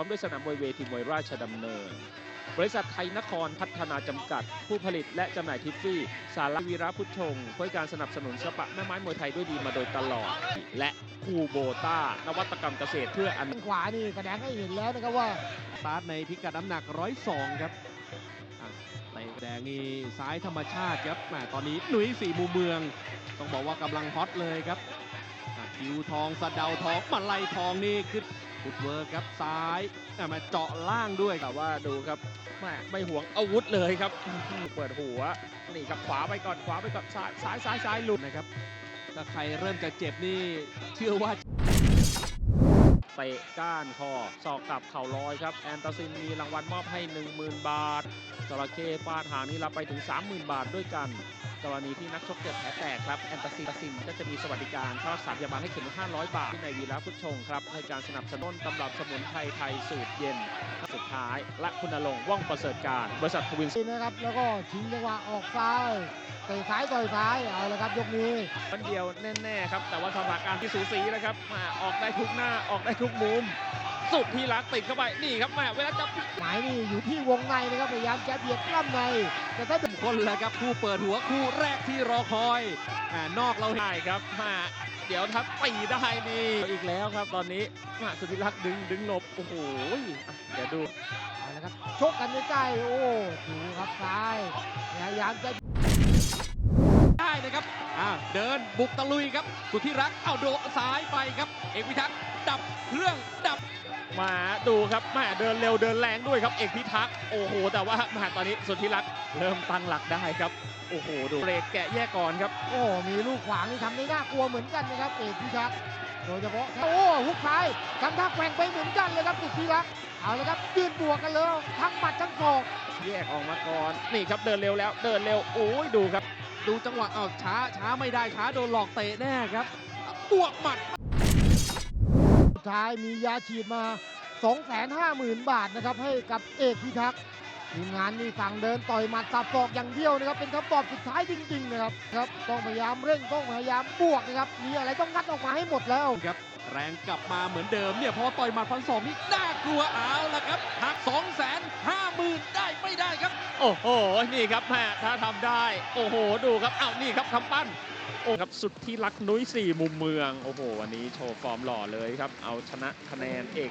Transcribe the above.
ร้อมด้วยสนามมวยเวทีมวยราชดำเนิน บริษัทไทยนครพัฒนาจำกัด ผู้ผลิตและจำหน่ายทิฟฟี่ สาระวีระพุทธชงเพื่อการสนับสนุนสปะแม่ไม้มวยไทยด้วยดีมาโดยตลอด และคูโบต้านวัตกรรมเกษตรเพื่ออนุขวานี่แสดงให้เห็นแล้วนะครับว่าสตาร์ทในพิกัดน้ำหนัก 102 ครับอะเตะแดงนี่ซ้ายธรรมชาติครับแหมตอนนี้หนุ่ยสี่มุมเมือง ต้องบอกว่ากำลังฮอตเลยครับอะ คิวทองสะเดาทองมาลัยทองนี่ขึ้นฟุตเวิร์กครับซ้ายมาเจาะล่างด้วยแต่ว่าดูครับแม่ไม่หวงอาวุธเลยครับ เปิดหัวนี่ครับขวาไปก่อนขวาไปก่อนซ้ายซ้ายซ้ายซ้ายหลุดนะครับถ้าใครเริ่มจะเจ็บนี่เชื่อว่าเตะก้านคอศอกกลับเข่าลอยครับ แอนตาซินมีรางวัลมอบให้ 10,000 บาทจระเข้ฟาดหางนี่รับไปถึง 30,000 บาทด้วยกัน กรณีที่นักชกเจ็บแผลแตกครับแอนตาซินตาซินก็จะมีสวัสดิการค่ารักษาพยาบาลให้ถึง 500 บาทที่ในวีระพุทธชงครับให้การสนับสนุนตำรับสมุนไพรไทยสูตรเย็นสุดท้ายและคุณณรงค์ว่องประเสริฐการ บริษัททวินนะครับแล้วก็ชิงจังหวะออกซ้ายเตะซ้ายต่อยซ้ายเอาละครับยกนี้วันเดียวแน่ๆครับแต่ว่าสถานการณ์ที่สูสีนะครับมาออกได้ทุกหน้าออกได้ทุกมุม สุดที่รักติดเข้าไปนี่ครับแม่เวลาจับหมายนี่อยู่ที่วงในนะครับพยายามจะเบียดกล้ำในแต่ถ้าคนแล้วครับคู่เปิดหัวคู่แรกที่รอคอยอ่านอกเราเห็นได้ครับมาเดี๋ยวถ้าตีได้นี่อีกแล้วครับตอนนี้มาสุธิรักษ์ดึงดึงหลบโอ้โหอะเดี๋ยวดูเอาละครับชกกันใกล้ๆโอ้ดูครับซ้ายพยายามจะได้นะครับอ่าเดินบุกตะลุยครับสุดที่รักเอาโดดซ้ายไปครับ เอกพิทักษ์ ดับเครื่องดับมาดูครับแม่เดินเร็วเดินแรงด้วยครับ เอกพิทักษ์โอ้โห แต่ว่าแม่ตอนนี้สุธิรักษ์เริ่มตั้งหลักได้ครับ โอ้โห ดูเบรกแกะแยกก่อนครับ โอ้มีลูกขวางนี่ทำได้น่ากลัวเหมือนกันนะครับ เอกพิทักษ์โดยเฉพาะโอ้หุกซ้ายทำท่าแกว่งไปเหมือนกันเลยครับสุดที่รักเอาละครับยืนบวกกันเลยทั้งหมัดทั้งศอกแยกออกมาก่อนนี่ครับเดินเร็วแล้วเดินเร็วโอ้ยดูครับ ดูจังหวะเอาช้าช้าไม่ได้ช้าโดนหลอกเตะแน่ครับบวกหมัดสุ ดท้ายมียาฉีดมา 250,000 บาทนะครับให้กับเอกพิทักษ์ทีมงานนี่สั่งเดินต่อยหมัดสับศอกอย่างเดียวนะครับ เป็นคำตอบสุดท้ายจริง ๆ นะครับครับต้องพยายามเร่งต้องพยายามบวกนะครับมีอะไรต้องงัดออกมาให้หมดแล้วครับ แรงกลับมาเหมือนเดิมเนี่ยพอต่อยหมัดพันสองนี่น่ากลัวเอาละครับหัก2องแสนห้าหมื่นได้ไม่ได้ครับ โอ้โหนี่ครับแม่ถ้าทำได้ โอ้โหดูครับอ้าวนี่ครับคำปั้นโอ้ ครับสุดที่รักนุ้ยสี่มุมเมืองโอ้โหวันนี้โชว์ฟอร์มหล่อเลยครับเอาชนะคะแนนเอก